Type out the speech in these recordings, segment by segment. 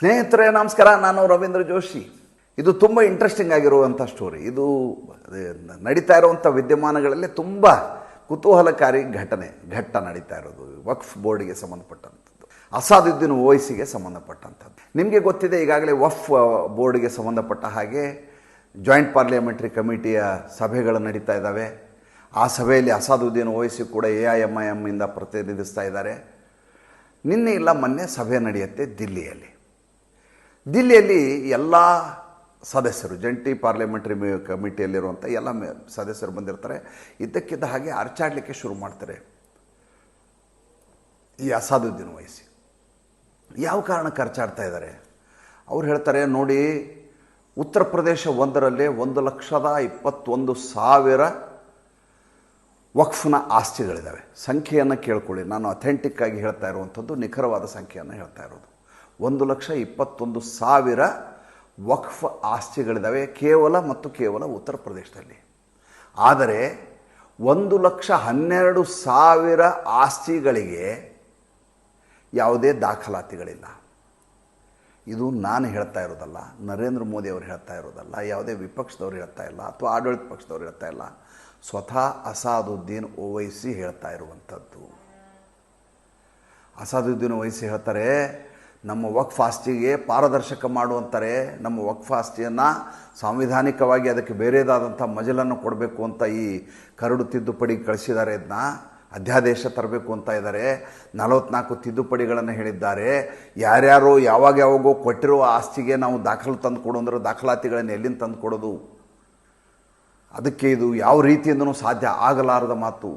ಸ್ನೇಹಿತರೆ, ನಮಸ್ಕಾರ. ನಾನು ರವೀಂದ್ರ ಜೋಶಿ. ಇದು ತುಂಬ ಇಂಟ್ರೆಸ್ಟಿಂಗ್ ಆಗಿರುವಂಥ ಸ್ಟೋರಿ ಇದು ನಡೀತಾ ಇರುವಂಥ ವಿದ್ಯಮಾನಗಳಲ್ಲಿ ತುಂಬ ಕುತೂಹಲಕಾರಿ ಘಟನೆ, ಘಟ್ಟ ನಡೀತಾ ಇರೋದು, ವಕ್ಫ್ ಬೋರ್ಡ್ಗೆ ಸಂಬಂಧಪಟ್ಟಂಥದ್ದು, ಅಸಾದುದ್ದೀನ್ ಓವೈಸಿಗೆ ಸಂಬಂಧಪಟ್ಟಂಥದ್ದು. ನಿಮಗೆ ಗೊತ್ತಿದೆ, ಈಗಾಗಲೇ ವಫ್ ಬೋರ್ಡ್ಗೆ ಸಂಬಂಧಪಟ್ಟ ಹಾಗೆ ಜಾಯಿಂಟ್ ಪಾರ್ಲಿಮೆಂಟ್ರಿ ಕಮಿಟಿಯ ಸಭೆಗಳು ನಡೀತಾ ಇದ್ದಾವೆ. ಆ ಸಭೆಯಲ್ಲಿ ಅಸಾದುದ್ದೀನ್ ಓವೈಸಿ ಕೂಡ ಎ ಐ ಎಂ ಐ ಎಮ್ಮಿಂದ ಪ್ರತಿನಿಧಿಸ್ತಾ ಇದ್ದಾರೆ. ನಿನ್ನೆ ಇಲ್ಲ, ಮೊನ್ನೆ ಸಭೆ ನಡೆಯುತ್ತೆ ದಿಲ್ಲಿಯಲ್ಲಿ. ದಿಲ್ಲಿಯಲ್ಲಿ ಎಲ್ಲ ಸದಸ್ಯರು, ಜಂಟಿ ಪಾರ್ಲಿಮೆಂಟ್ರಿ ಕಮಿಟಿಯಲ್ಲಿರುವಂಥ ಎಲ್ಲ ಮೇ ಸದಸ್ಯರು ಬಂದಿರ್ತಾರೆ. ಇದ್ದಕ್ಕಿದ್ದ ಹಾಗೆ ಅರ್ಚಾಡಲಿಕ್ಕೆ ಶುರು ಮಾಡ್ತಾರೆ. ಈ ಅಸಾದುದ್ದೀನ್ ವಹಿಸಿ ಯಾವ ಕಾರಣಕ್ಕೆ ಅರ್ಚಾಡ್ತಾ ಇದ್ದಾರೆ? ಅವ್ರು ಹೇಳ್ತಾರೆ, ನೋಡಿ, ಉತ್ತರ ಪ್ರದೇಶ ಒಂದರಲ್ಲೇ ಒಂದು ಲಕ್ಷದ ಇಪ್ಪತ್ತೊಂದು ಸಾವಿರ ವಕ್ಫ್ನ ಆಸ್ತಿಗಳಿದ್ದಾವೆ. ಸಂಖ್ಯೆಯನ್ನು ಕೇಳ್ಕೊಳ್ಳಿ. ನಾನು ಅಥೆಂಟಿಕ್ ಆಗಿ ಹೇಳ್ತಾ ಇರುವಂಥದ್ದು ನಿಖರವಾದ ಸಂಖ್ಯೆಯನ್ನು ಹೇಳ್ತಾ ಇರೋದು. ಒಂದು ಲಕ್ಷ ಇಪ್ಪತ್ತೊಂದು ಸಾವಿರ ವಕ್ಫ್ ಆಸ್ತಿಗಳಿದ್ದಾವೆ, ಕೇವಲ ಮತ್ತು ಕೇವಲ ಉತ್ತರ ಪ್ರದೇಶದಲ್ಲಿ. ಆದರೆ ಒಂದು ಲಕ್ಷ ಹನ್ನೆರಡು ಸಾವಿರ ಆಸ್ತಿಗಳಿಗೆ ಯಾವುದೇ ದಾಖಲಾತಿಗಳಿಲ್ಲ. ಇದು ನಾನು ಹೇಳ್ತಾ ಇರೋದಲ್ಲ, ನರೇಂದ್ರ ಮೋದಿ ಅವರು ಹೇಳ್ತಾ ಇರೋದಲ್ಲ, ಯಾವುದೇ ವಿಪಕ್ಷದವ್ರು ಹೇಳ್ತಾ ಇಲ್ಲ, ಅಥವಾ ಆಡಳಿತ ಪಕ್ಷದವ್ರು ಹೇಳ್ತಾ ಇಲ್ಲ. ಸ್ವತಃ ಅಸಾದುದ್ದೀನ್ ಓವೈಸಿ ಹೇಳ್ತಾ ಇರುವಂಥದ್ದು. ಅಸಾದುದ್ದೀನ್ ಓವೈಸಿ ಹೇಳ್ತಾರೆ ನಮ್ಮ ವಕ್ಫ್ ಆಸ್ತಿಗೆ ಪಾರದರ್ಶಕ ಮಾಡುವಂತಾರೆ ನಮ್ಮ ವಕ್ಫ್ ಆಸ್ತಿಯನ್ನು ಸಾಂವಿಧಾನಿಕವಾಗಿ ಅದಕ್ಕೆ ಬೇರೆದಾದಂಥ ಮಜಲನ್ನು ಕೊಡಬೇಕು ಅಂತ ಈ ಕರಡು ತಿದ್ದುಪಡಿ ಕಳಿಸಿದ್ದಾರೆ ಇದನ್ನ, ಅಧ್ಯಾದೇಶ ತರಬೇಕು ಅಂತ ಇದ್ದಾರೆ. ನಲವತ್ನಾಲ್ಕು ತಿದ್ದುಪಡಿಗಳನ್ನು ಹೇಳಿದ್ದಾರೆ. ಯಾರ್ಯಾರು ಯಾವಾಗ ಯಾವಾಗೋ ಕೊಟ್ಟಿರೋ ಆಸ್ತಿಗೆ ನಾವು ದಾಖಲು ತಂದು ಕೊಡು ಅಂದ್ರೆ ದಾಖಲಾತಿಗಳನ್ನು ಎಲ್ಲಿಂದ ತಂದು ಕೊಡೋದು? ಅದಕ್ಕೆ ಇದು ಯಾವ ರೀತಿಯಿಂದನೂ ಸಾಧ್ಯ ಆಗಲಾರದ ಮಾತು.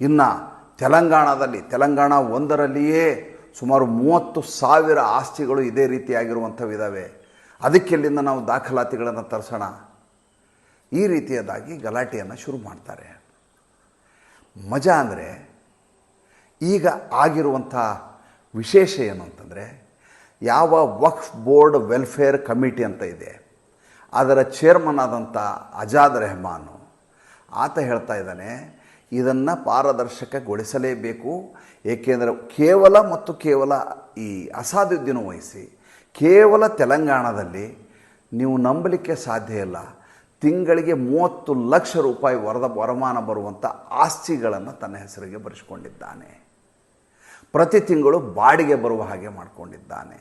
ಇನ್ನು ತೆಲಂಗಾಣದಲ್ಲಿ, ತೆಲಂಗಾಣ ಒಂದರಲ್ಲಿಯೇ ಸುಮಾರು ಮೂವತ್ತು ಸಾವಿರ ಆಸ್ತಿಗಳು ಇದೇ ರೀತಿಯಾಗಿರುವಂಥವಿದ್ದಾವೆ ಅದಕ್ಕೆಲ್ಲಿಂದ ನಾವು ದಾಖಲಾತಿಗಳನ್ನು ತರಿಸೋಣ. ಈ ರೀತಿಯದಾಗಿ ಗಲಾಟೆಯನ್ನು ಶುರು ಮಾಡ್ತಾರೆ. ಮಜಾ ಅಂದರೆ ಈಗ ಆಗಿರುವಂಥ ವಿಶೇಷ ಏನು ಅಂತಂದರೆ ಯಾವ ವಕ್ಫ್ ಬೋರ್ಡ್ ವೆಲ್ಫೇರ್ ಕಮಿಟಿ ಅಂತ ಇದೆ. ಅದರ ಚೇರ್ಮನ್ ಆದಂಥ ಅಜಾದ್ ರೆಹಮಾನು. ಆತ ಹೇಳ್ತಾ ಇದ್ದಾನೆ ಇದನ್ನು ಪಾರದರ್ಶಕಗೊಳಿಸಲೇಬೇಕು. ಏಕೆಂದರೆ ಕೇವಲ ಮತ್ತು ಕೇವಲ ಈ ಅಸಾದುದ್ದೀನ ವಹಿಸಿ, ಕೇವಲ ತೆಲಂಗಾಣದಲ್ಲಿ ನೀವು ನಂಬಲಿಕ್ಕೆ ಸಾಧ್ಯ ಇಲ್ಲ. ತಿಂಗಳಿಗೆ ಮೂವತ್ತು ಲಕ್ಷ ರೂಪಾಯಿ ವರದ, ವರಮಾನ ಬರುವಂಥ ಆಸ್ತಿಗಳನ್ನು ತನ್ನ ಹೆಸರಿಗೆ ಬರೆಸ್ಕೊಂಡಿದ್ದಾನೆ. ಪ್ರತಿ ತಿಂಗಳು ಬಾಡಿಗೆ ಬರುವ ಹಾಗೆ ಮಾಡಿಕೊಂಡಿದ್ದಾನೆ.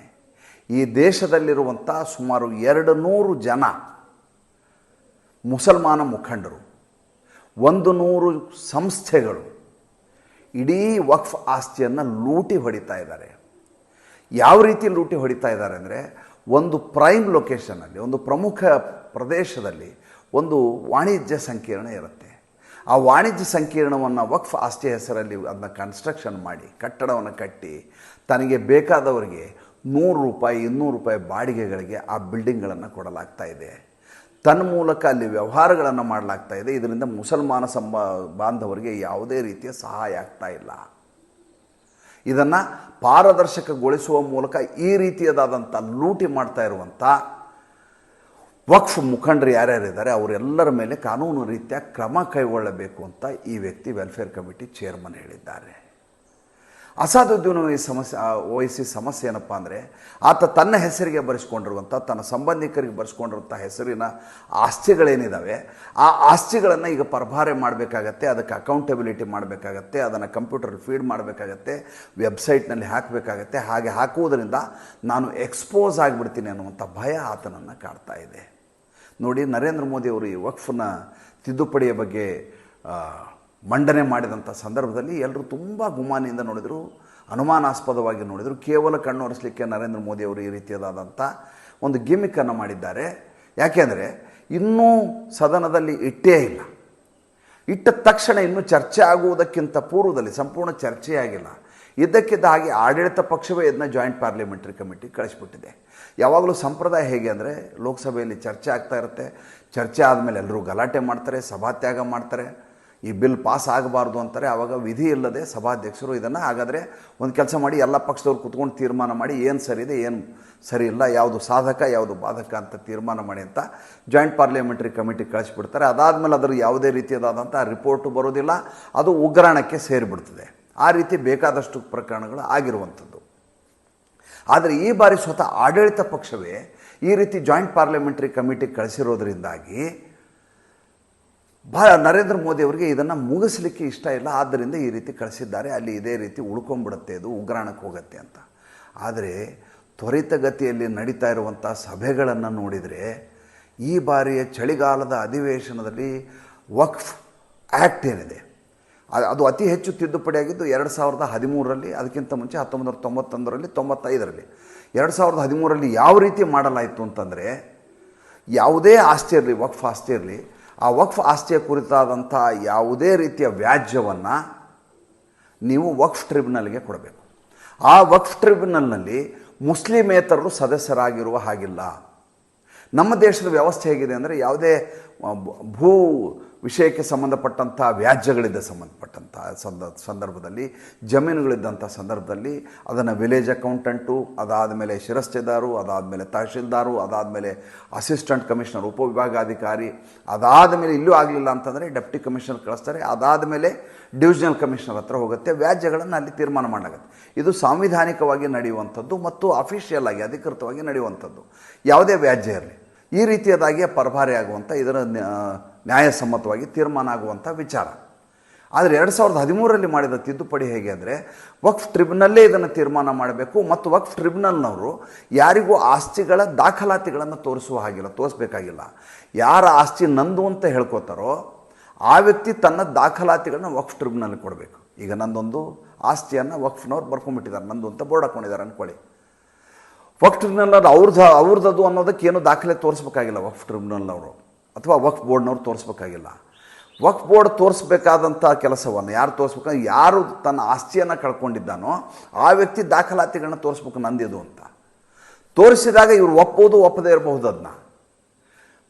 ಈ ದೇಶದಲ್ಲಿರುವಂಥ ಸುಮಾರು ಎರಡು ನೂರು ಜನ ಮುಸಲ್ಮಾನ ಮುಖಂಡರು ಒಂದು ನೂರು ಸಂಸ್ಥೆಗಳು ಇಡೀ ವಕ್ಫ್ ಆಸ್ತಿಯನ್ನು ಲೂಟಿ ಹೊಡಿತಾ ಇದ್ದಾರೆ. ಯಾವ ರೀತಿ ಲೂಟಿ ಹೊಡಿತಾ ಇದ್ದಾರೆ ಅಂದರೆ ಒಂದು ಪ್ರೈಮ್ ಲೊಕೇಶನಲ್ಲಿ ಒಂದು ಪ್ರಮುಖ ಪ್ರದೇಶದಲ್ಲಿ ಒಂದು ವಾಣಿಜ್ಯ ಸಂಕೀರ್ಣ ಇರುತ್ತೆ. ಆ ವಾಣಿಜ್ಯ ಸಂಕೀರ್ಣವನ್ನು ವಕ್ಫ್ ಆಸ್ತಿ ಹೆಸರಲ್ಲಿ ಅದನ್ನ ಕನ್ಸ್ಟ್ರಕ್ಷನ್ ಮಾಡಿ, ಕಟ್ಟಡವನ್ನು ಕಟ್ಟಿ, ತನಗೆ ಬೇಕಾದವರಿಗೆ ನೂರು ರೂಪಾಯಿ, ಇನ್ನೂರು ರೂಪಾಯಿ ಬಾಡಿಗೆಗಳಿಗೆ ಆ ಬಿಲ್ಡಿಂಗ್ಗಳನ್ನು ಕೊಡಲಾಗ್ತಾ ಇದೆ. ತನ್ಮೂಲಕ ಅಲ್ಲಿ ವ್ಯವಹಾರಗಳನ್ನು ಮಾಡಲಾಗ್ತಾ ಇದೆ. ಇದರಿಂದ ಮುಸಲ್ಮಾನ ಸಂಬ, ಬಾಂಧವರಿಗೆ ಯಾವುದೇ ರೀತಿಯ ಸಹಾಯ ಆಗ್ತಾ ಇಲ್ಲ. ಇದನ್ನು ಪಾರದರ್ಶಕಗೊಳಿಸುವ ಮೂಲಕ ಈ ರೀತಿಯದಾದಂಥ ಲೂಟಿ ಮಾಡ್ತಾ ಇರುವಂಥ ವಕ್ಫ್ ಮುಖಂಡರು ಯಾರ್ಯಾರಿದ್ದಾರೆ, ಅವರೆಲ್ಲರ ಮೇಲೆ ಕಾನೂನು ರೀತಿಯ ಕ್ರಮ ಕೈಗೊಳ್ಳಬೇಕು ಅಂತ ಈ ವ್ಯಕ್ತಿ ವೆಲ್ಫೇರ್ ಕಮಿಟಿ ಚೇರ್ಮನ್ ಹೇಳಿದ್ದಾರೆ. ಅಸಾದುದ್ದೀನ್ ಈ ಸಮಸ್ಯೆ ವಹಿಸಿ ಸಮಸ್ಯೆ ಏನಪ್ಪ ಅಂದರೆ, ಆತ ತನ್ನ ಹೆಸರಿಗೆ ಬರೆಸ್ಕೊಂಡಿರುವಂಥ ತನ್ನ ಸಂಬಂಧಿಕರಿಗೆ ಬರೆಸ್ಕೊಂಡಿರುವಂಥ ಹೆಸರಿನ ಆಸ್ತಿಗಳೇನಿದ್ದಾವೆ ಆ ಆಸ್ತಿಗಳನ್ನು ಈಗ ಪರಭಾರೆ ಮಾಡಬೇಕಾಗತ್ತೆ, ಅದಕ್ಕೆ ಅಕೌಂಟಬಿಲಿಟಿ ಮಾಡಬೇಕಾಗತ್ತೆ, ಅದನ್ನು ಕಂಪ್ಯೂಟರ್ ಫೀಡ್ ಮಾಡಬೇಕಾಗತ್ತೆ ವೆಬ್ಸೈಟ್ನಲ್ಲಿ ಹಾಕಬೇಕಾಗತ್ತೆ, ಹಾಗೆ ಹಾಕುವುದರಿಂದ ನಾನು ಎಕ್ಸ್ಪೋಸ್ ಆಗಿಬಿಡ್ತೀನಿ ಅನ್ನುವಂಥ ಭಯ ಆತನನ್ನು ಕಾಡ್ತಾ ಇದೆ. ನೋಡಿ, ನರೇಂದ್ರ ಮೋದಿ ಅವರು ಈ ವಕ್ಫ್ನ ತಿದ್ದುಪಡಿಯ ಬಗ್ಗೆ ಮಂಡನೆ ಮಾಡಿದಂಥ ಸಂದರ್ಭದಲ್ಲಿ ಎಲ್ಲರೂ ತುಂಬ ಗುಮಾನಿಯಿಂದ ನೋಡಿದರು, ಅನುಮಾನಾಸ್ಪದವಾಗಿ ನೋಡಿದರು. ಕೇವಲ ಕಣ್ಣು ಒರೆಸಲಿಕ್ಕೆ ನರೇಂದ್ರ ಮೋದಿ ಅವರು ಈ ರೀತಿಯಾದಂಥ ಒಂದು ಗಿಮಿಕನ್ನು ಮಾಡಿದ್ದಾರೆ. ಯಾಕೆಂದರೆ ಇನ್ನೂ ಸದನದಲ್ಲಿ ಇಟ್ಟೇ ಇಲ್ಲ. ಇಟ್ಟ ತಕ್ಷಣ ಇನ್ನೂ ಚರ್ಚೆ ಆಗುವುದಕ್ಕಿಂತ ಪೂರ್ವದಲ್ಲಿ ಸಂಪೂರ್ಣ ಚರ್ಚೆಯಾಗಿಲ್ಲ ಇದ್ದಕ್ಕಿದ್ದ ಹಾಗೆ ಆಡಳಿತ ಪಕ್ಷವೇ ಇದನ್ನ ಜಾಯಿಂಟ್ ಪಾರ್ಲಿಮೆಂಟ್ರಿ ಕಮಿಟಿ ಕಳಿಸ್ಬಿಟ್ಟಿದೆ. ಯಾವಾಗಲೂ ಸಂಪ್ರದಾಯ ಹೇಗೆ ಅಂದರೆ, ಲೋಕಸಭೆಯಲ್ಲಿ ಚರ್ಚೆ ಆಗ್ತಾ ಇರುತ್ತೆ. ಚರ್ಚೆ ಆದಮೇಲೆ ಎಲ್ಲರೂ ಗಲಾಟೆ ಮಾಡ್ತಾರೆ, ಸಭಾತ್ಯಾಗ ಮಾಡ್ತಾರೆ. ಈ ಬಿಲ್ ಪಾಸ್ ಆಗಬಾರ್ದು ಅಂತಾರೆ. ಆವಾಗ ವಿಧಿ ಇಲ್ಲದೆ ಸಭಾಧ್ಯಕ್ಷರು ಇದನ್ನು ಹಾಗಾದರೆ ಒಂದು ಕೆಲಸ ಮಾಡಿ ಎಲ್ಲ ಪಕ್ಷದವ್ರು ಕುತ್ಕೊಂಡು ತೀರ್ಮಾನ ಮಾಡಿ ಏನು ಸರಿ ಇದೆ ಏನು ಸರಿ ಇಲ್ಲ ಯಾವುದು ಸಾಧಕ, ಯಾವುದು ಬಾಧಕ ಅಂತ ತೀರ್ಮಾನ ಮಾಡಿ ಅಂತ ಜಾಯಿಂಟ್ ಪಾರ್ಲಿಮೆಂಟ್ರಿ ಕಮಿಟಿ ಕಳಿಸ್ಬಿಡ್ತಾರೆ. ಅದಾದಮೇಲೆ ಅದರ ಯಾವುದೇ ರೀತಿಯದಾದಂಥ ರಿಪೋರ್ಟು ಬರೋದಿಲ್ಲ. ಅದು ಉಗ್ರಾಣಕ್ಕೆ ಸೇರಿಬಿಡ್ತದೆ. ಆ ರೀತಿ ಬೇಕಾದಷ್ಟು ಪ್ರಕರಣಗಳು ಆಗಿರುವಂಥದ್ದು. ಆದರೆ ಈ ಬಾರಿ ಸ್ವತಃ ಆಡಳಿತ ಪಕ್ಷವೇ ಈ ರೀತಿ ಜಾಯಿಂಟ್ ಪಾರ್ಲಿಮೆಂಟ್ರಿ ಕಮಿಟಿ ಕಳಿಸಿರೋದ್ರಿಂದಾಗಿ ಭಾಳ ನರೇಂದ್ರ ಮೋದಿ ಅವರಿಗೆ ಇದನ್ನು ಮುಗಿಸ್ಲಿಕ್ಕೆ ಇಷ್ಟ ಇಲ್ಲ. ಆದ್ದರಿಂದ ಈ ರೀತಿ ಕಳಿಸಿದ್ದಾರೆ. ಅಲ್ಲಿ ಇದೇ ರೀತಿ ಉಳ್ಕೊಂಡ್ಬಿಡುತ್ತೆ ಇದು, ಉಗ್ರಾಣಕ್ಕೆ ಹೋಗುತ್ತೆ ಅಂತ. ಆದರೆ ತ್ವರಿತಗತಿಯಲ್ಲಿ ನಡೀತಾ ಇರುವಂಥ ಸಭೆಗಳನ್ನು ನೋಡಿದರೆ ಈ ಬಾರಿಯ ಚಳಿಗಾಲದ ಅಧಿವೇಶನದಲ್ಲಿ ವಕ್ಫ್ ಆ್ಯಕ್ಟ್ ಏನಿದೆ? ಅದು ಅದು ಅತಿ ಹೆಚ್ಚು ತಿದ್ದುಪಡಿಯಾಗಿದ್ದು ಎರಡು ಸಾವಿರದ ಹದಿಮೂರರಲ್ಲಿ, ಅದಕ್ಕಿಂತ ಮುಂಚೆ ಹತ್ತೊಂಬತ್ತು ನೂರ ತೊಂಬತ್ತೊಂದರಲ್ಲಿ, ತೊಂಬತ್ತೈದರಲ್ಲಿ. ಎರಡು ಸಾವಿರದ ಹದಿಮೂರರಲ್ಲಿ ಯಾವ ರೀತಿ ಮಾಡಲಾಯಿತು ಅಂತಂದರೆ, ಯಾವುದೇ ಆಸ್ತಿ ಇರಲಿ, ವಕ್ಫ್ ಆಸ್ತಿ ಇರಲಿ ಆ ವಕ್ಫ್ ಆಸ್ತಿಯ ಕುರಿತಾದಂಥ ಯಾವುದೇ ರೀತಿಯ ವ್ಯಾಜ್ಯವನ್ನು ನೀವು ವಕ್ಫ್ ಟ್ರಿಬ್ಯುನಲ್ಗೆ ಕೊಡಬೇಕು. ಆ ವಕ್ಫ್ ಟ್ರಿಬ್ಯುನಲ್ನಲ್ಲಿ ಮುಸ್ಲಿಮೇತರರು ಸದಸ್ಯರಾಗಿರುವ ಹಾಗಿಲ್ಲ. ನಮ್ಮ ದೇಶದ ವ್ಯವಸ್ಥೆ ಹೇಗಿದೆ ಅಂದರೆ ಯಾವುದೇ ಭೂ- ವಿಷಯಕ್ಕೆ ಸಂಬಂಧಪಟ್ಟಂಥ ವ್ಯಾಜ್ಯಗಳಿದ್ದ ಸಂಬಂಧಪಟ್ಟಂಥ ಸಂದ, ಸಂದರ್ಭದಲ್ಲಿ, ಜಮೀನುಗಳಿದ್ದಂಥ ಸಂದರ್ಭದಲ್ಲಿ ಅದನ್ನು ವಿಲೇಜ್ ಅಕೌಂಟೆಂಟು ಅದಾದ ಮೇಲೆ ಶಿರಸ್ತೆದಾರು, ಅದಾದಮೇಲೆ ತಹಶೀಲ್ದಾರು, ಅದಾದಮೇಲೆ ಅಸಿಸ್ಟೆಂಟ್ ಕಮಿಷನರ್ ಉಪವಿಭಾಗಾಧಿಕಾರಿ ಅದಾದ ಮೇಲೆ ಇಲ್ಲೂ ಆಗಲಿಲ್ಲ ಅಂತಂದರೆ ಡೆಪ್ಟಿ ಕಮಿಷನರ್ ಕಳಿಸ್ತಾರೆ ಅದಾದ ಮೇಲೆ ಡಿವಿಷನಲ್ ಕಮಿಷನರ್ ಹತ್ರ ಹೋಗುತ್ತೆ, ವ್ಯಾಜ್ಯಗಳನ್ನು ಅಲ್ಲಿ ತೀರ್ಮಾನ ಮಾಡಲಾಗುತ್ತೆ. ಇದು ಸಾಂವಿಧಾನಿಕವಾಗಿ ನಡೆಯುವಂಥದ್ದು ಮತ್ತು ಅಫಿಷಿಯಲ್ ಆಗಿ ಅಧಿಕೃತವಾಗಿ ನಡೆಯುವಂಥದ್ದು. ಯಾವುದೇ ವ್ಯಾಜ್ಯ ಇರಲಿ. ಈ ರೀತಿಯದಾಗಿ ಪರಭಾರಿ ಆಗುವಂಥ ಇದರ ನ್ಯಾ- ನ್ಯಾಯಸಮ್ಮತವಾಗಿ ತೀರ್ಮಾನ ಆಗುವಂಥ ವಿಚಾರ. ಆದರೆ ಎರಡು ಸಾವಿರದ ಹದಿಮೂರರಲ್ಲಿ ಮಾಡಿದ ತಿದ್ದುಪಡಿ ಹೇಗೆ ಅಂದರೆ, ವಕ್ಫ್ ಟ್ರಿಬ್ಯುನಲ್ಲೇ ಇದನ್ನು ತೀರ್ಮಾನ ಮಾಡಬೇಕು ಮತ್ತು ವಕ್ಫ್ ಟ್ರಿಬ್ಯುನಲ್ನವರು ಯಾರಿಗೂ ಆಸ್ತಿಗಳ ದಾಖಲಾತಿಗಳನ್ನು ತೋರಿಸುವ ಹಾಗಿಲ್ಲ, ತೋರಿಸ್ಬೇಕಾಗಿಲ್ಲ. ಯಾರ ಆಸ್ತಿ ನಂದು ಅಂತ ಹೇಳ್ಕೊತಾರೋ ಆ ವ್ಯಕ್ತಿ ತನ್ನ ದಾಖಲಾತಿಗಳನ್ನ ವಕ್ಫ್ ಟ್ರಿಬ್ಯುನಲ್ಗೆ ಕೊಡಬೇಕು. ಈಗ ನಂದೊಂದು ಆಸ್ತಿಯನ್ನು ವಕ್ಫ್ನವ್ರು ಬರ್ಕೊಂಡ್ಬಿಟ್ಟಿದ್ದಾರೆ, ನಂದು ಅಂತ ಬೋರ್ಡ್ ಹಾಕ್ಕೊಂಡಿದ್ದಾರೆ ಅಂದ್ಕೊಳ್ಳಿ ವಕ್ಫ್ ಟ್ರಿಬ್ಯುನಲ್ ಅವ್ರದ್ದು ಅವ್ರದ್ದು ಅನ್ನೋದಕ್ಕೆ ಏನು ದಾಖಲೆ ತೋರಿಸ್ಬೇಕಾಗಿಲ್ಲ ವಕ್ಫ್ ಟ್ರಿಬ್ಯುನಲ್ನವರು ಅಥವಾ ವಕ್ಫ್ ಬೋರ್ಡ್ನವ್ರು ತೋರಿಸ್ಬೇಕಾಗಿಲ್ಲ. ವಕ್ಫ್ ಬೋರ್ಡ್ ತೋರಿಸ್ಬೇಕಾದಂಥ ಕೆಲಸವನ್ನು ಯಾರು ತೋರಿಸ್ಬೇಕು, ಯಾರು ತನ್ನ ಆಸ್ತಿಯನ್ನು ಕಳ್ಕೊಂಡಿದ್ದಾನೋ ಆ ವ್ಯಕ್ತಿ ದಾಖಲಾತಿಗಳನ್ನ ತೋರಿಸ್ಬೇಕು ನಂದಿದು ಅಂತ. ತೋರಿಸಿದಾಗ ಇವರು ಒಪ್ಪೋದು, ಒಪ್ಪದೇ ಇರಬಹುದು ಅದನ್ನ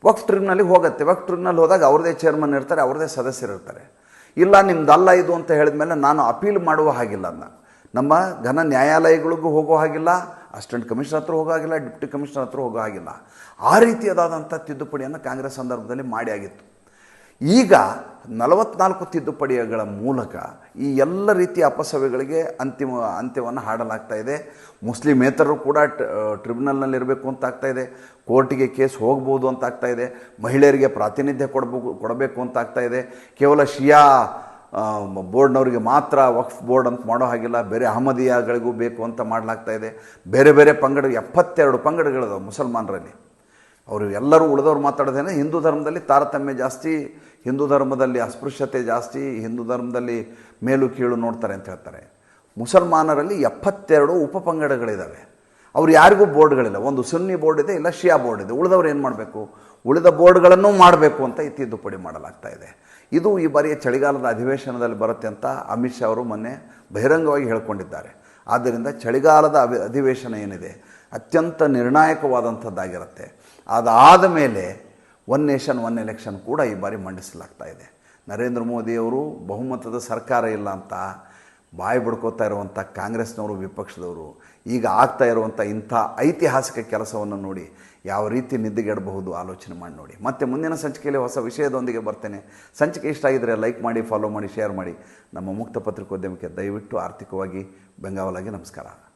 ವಕ್ಫ್ ಟ್ರಿಬ್ಯುನಲ್ಗೆ ಹೋಗುತ್ತೆ. ವಕ್ ಟ್ರಿಬ್ಯುನಲ್ ಹೋದಾಗ ಅವ್ರದೇ ಚೇರ್ಮನ್ ಇರ್ತಾರೆ, ಅವ್ರದೇ ಸದಸ್ಯರು ಇರ್ತಾರೆ. ಇಲ್ಲ, ನಿಮ್ದಲ್ಲ ಇದು ಅಂತ ಹೇಳಿದ್ಮೇಲೆ ನಾನು ಅಪೀಲ್ ಮಾಡುವ ಹಾಗಿಲ್ಲ ಅದನ್ನ ನಮ್ಮ ಘನ ನ್ಯಾಯಾಲಯಗಳಿಗೂ ಹೋಗೋ ಹಾಗಿಲ್ಲ. ಅಸಿಸ್ಟೆಂಟ್ ಕಮಿಷನರ್ ಹತ್ರ ಹೋಗೋಗಿಲ್ಲ, ಡಿಪ್ಟಿ ಕಮಿಷನರ್ ಹತ್ರ ಹೋಗೋಗಿಲ್ಲ. ಆ ರೀತಿಯಾದಂಥ ತಿದ್ದುಪಡಿಯನ್ನು ಕಾಂಗ್ರೆಸ್ ಸಂದರ್ಭದಲ್ಲಿ ಮಾಡಿ ಆಗಿತ್ತು. ಈಗ ನಲವತ್ನಾಲ್ಕು ತಿದ್ದುಪಡಿಗಳ ಮೂಲಕ ಈ ಎಲ್ಲ ರೀತಿಯ ಅಪಸವ್ಯಗಳಿಗೆ ಅಂತಿಮ, ಅಂತ್ಯವನ್ನು ಹಾಡಲಾಗ್ತಾ ಇದೆ. ಮುಸ್ಲಿಮೇತರರು ಕೂಡ ಟ್ರಿಬ್ಯುನಲ್ನಲ್ಲಿ ಇರಬೇಕು ಅಂತ ಆಗ್ತಾ ಇದೆ. ಕೋರ್ಟಿಗೆ ಕೇಸ್ ಹೋಗ್ಬೋದು ಅಂತ ಆಗ್ತಾ ಇದೆ. ಮಹಿಳೆಯರಿಗೆ ಪ್ರಾತಿನಿಧ್ಯ ಕೊಡಬೇಕು ಕೊಡಬೇಕು ಅಂತ ಆಗ್ತಾ ಇದೆ. ಕೇವಲ ಶಿಯಾ ಬೋರ್ಡ್ನವರಿಗೆ ಮಾತ್ರ ವಕ್ಫ್ ಬೋರ್ಡ್ ಅಂತ ಮಾಡೋ ಹಾಗಿಲ್ಲ. ಬೇರೆ ಅಹಮದಿಯಾಗಳಿಗೂ ಬೇಕು ಅಂತ ಮಾಡಲಾಗ್ತಾ ಇದೆ. ಬೇರೆ ಬೇರೆ ಪಂಗಡ, ಎಪ್ಪತ್ತೆರಡು ಪಂಗಡಗಳಿದಾವೆ ಮುಸಲ್ಮಾನರಲ್ಲಿ. ಅವರು ಎಲ್ಲರೂ ಉಳಿದವ್ರು ಮಾತಾಡೋದೇನೆ ಹಿಂದೂ ಧರ್ಮದಲ್ಲಿ ತಾರತಮ್ಯ ಜಾಸ್ತಿ, ಹಿಂದೂ ಧರ್ಮದಲ್ಲಿ ಅಸ್ಪೃಶ್ಯತೆ ಜಾಸ್ತಿ, ಹಿಂದೂ ಧರ್ಮದಲ್ಲಿ ಮೇಲು ಕೀಳು ನೋಡ್ತಾರೆ ಅಂತ ಹೇಳ್ತಾರೆ. ಮುಸಲ್ಮಾನರಲ್ಲಿ ಎಪ್ಪತ್ತೆರಡು ಉಪಪಂಗಡಗಳಿದ್ದಾವೆ ಅವ್ರು ಯಾರಿಗೂ ಬೋರ್ಡ್ಗಳಿಲ್ಲ. ಒಂದು ಸುನ್ನಿ ಬೋರ್ಡ್ ಇದೆ, ಇಲ್ಲ ಶಿಯಾ ಬೋರ್ಡ್ ಇದೆ. ಉಳಿದವ್ರು ಏನು ಮಾಡಬೇಕು? ಉಳಿದ ಬೋರ್ಡ್ಗಳನ್ನು ಮಾಡಬೇಕು ಅಂತ ಈ ತಿದ್ದುಪಡಿ ಮಾಡಲಾಗ್ತಾ ಇದೆ. ಇದು ಈ ಬಾರಿಯ ಚಳಿಗಾಲದ ಅಧಿವೇಶನದಲ್ಲಿ ಬರುತ್ತೆ ಅಂತ ಅಮಿತ್ ಶಾ ಅವರು ಮೊನ್ನೆ ಬಹಿರಂಗವಾಗಿ ಹೇಳ್ಕೊಂಡಿದ್ದಾರೆ. ಆದ್ದರಿಂದ ಚಳಿಗಾಲದ ಅಧಿವೇಶನ ಏನಿದೆ, ಅತ್ಯಂತ ನಿರ್ಣಾಯಕವಾದಂಥದ್ದಾಗಿರುತ್ತೆ. ಅದಾದ ಮೇಲೆ ಒನ್ ನೇಷನ್ ಒನ್ ಎಲೆಕ್ಷನ್ ಕೂಡ ಈ ಬಾರಿ ಮಂಡಿಸಲಾಗ್ತಾ ಇದೆ. ನರೇಂದ್ರ ಮೋದಿಯವರು ಬಹುಮತದ ಸರ್ಕಾರ ಇಲ್ಲ ಅಂತ, ಬಾಯಿ ಬಿಡ್ಕೋತಾ ಇರುವಂಥ ಕಾಂಗ್ರೆಸ್ನವರು, ವಿಪಕ್ಷದವರು, ಈಗ ಆಗ್ತಾ ಇರುವಂಥ ಇಂಥ ಐತಿಹಾಸಿಕ ಕೆಲಸವನ್ನು ನೋಡಿ ಯಾವ ರೀತಿ ನಿದ್ದೆಗೆಡಬಹುದು ಆಲೋಚನೆ ಮಾಡಿ ನೋಡಿ. ಮತ್ತೆ ಮುಂದಿನ ಸಂಚಿಕೆಯಲ್ಲಿ ಹೊಸ ವಿಷಯದೊಂದಿಗೆ ಬರ್ತೇನೆ. ಸಂಚಿಕೆ ಇಷ್ಟ ಆಗಿದ್ರೆ ಲೈಕ್ ಮಾಡಿ ಫಾಲೋ ಮಾಡಿ ಶೇರ್ ಮಾಡಿ. ನಮ್ಮ ಮುಕ್ತ ಪತ್ರಿಕೋದ್ಯಮಕ್ಕೆ ದಯವಿಟ್ಟು ಆರ್ಥಿಕವಾಗಿ ಬೆಂಗಾವಲಾಗಿ ನಮಸ್ಕಾರ.